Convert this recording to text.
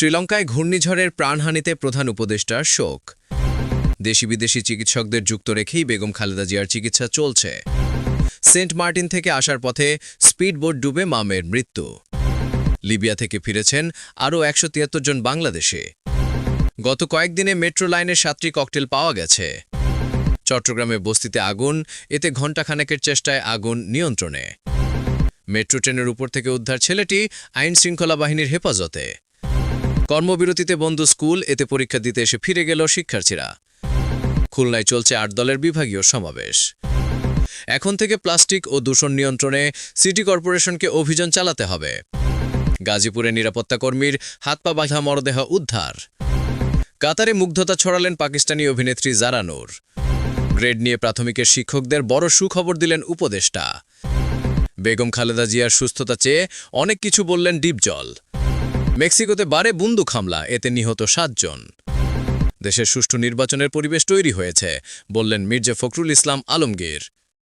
শ্রীলঙ্কায় ঘূর্ণিঝড়ের প্রাণহানিতে প্রধান উপদেষ্টার শোক। দেশি বিদেশি চিকিৎসকদের যুক্ত রেখেই বেগম খালেদা জিয়ার চিকিৎসা চলছে। সেন্ট মার্টিন থেকে আসার পথে স্পিডবোট ডুবে মামের মৃত্যু। লিবিয়া থেকে ফিরেছেন আরও একশো তিয়াত্তর জন বাংলাদেশে। গত কয়েকদিনে মেট্রো লাইনের সাতটি ককটেল পাওয়া গেছে। চট্টগ্রামে বস্তিতে আগুন, এতে ঘণ্টাখানেকের চেষ্টায় আগুন নিয়ন্ত্রণে। মেট্রো ট্রেনের উপর থেকে উদ্ধার ছেলেটি আইন শৃঙ্খলা বাহিনীর হেফাজতে। কর্মবিরতিতে বন্ধু স্কুল এতে পরীক্ষা দিতে এসে ফিরে গেল শিক্ষার্থীরা। খুলনায় চলছে আট দলের বিভাগীয় সমাবেশ। এখন থেকে প্লাস্টিক ও দূষণ নিয়ন্ত্রণে সিটি কর্পোরেশনকে অভিযান চালাতে হবে। গাজীপুরে নিরাপত্তা কর্মীর হাত পা বাঁধা মরদেহ উদ্ধার। কাতারে মুগ্ধতা ছড়ালেন পাকিস্তানি অভিনেত্রী জারানুর গ্রেড নিয়ে প্রাথমিকের শিক্ষকদের বড় সুখবর দিলেন উপদেষ্টা। বেগম খালেদা জিয়ার সুস্থতা চেয়ে অনেক কিছু বললেন ডিপজল। মেক্সিকোতে বারে বন্দুক হামলা, এতে নিহত সাতজন। দেশের সুষ্ঠু নির্বাচনের পরিবেশ তৈরি হয়েছে, বললেন মির্জা ফখরুল ইসলাম আলমগীর।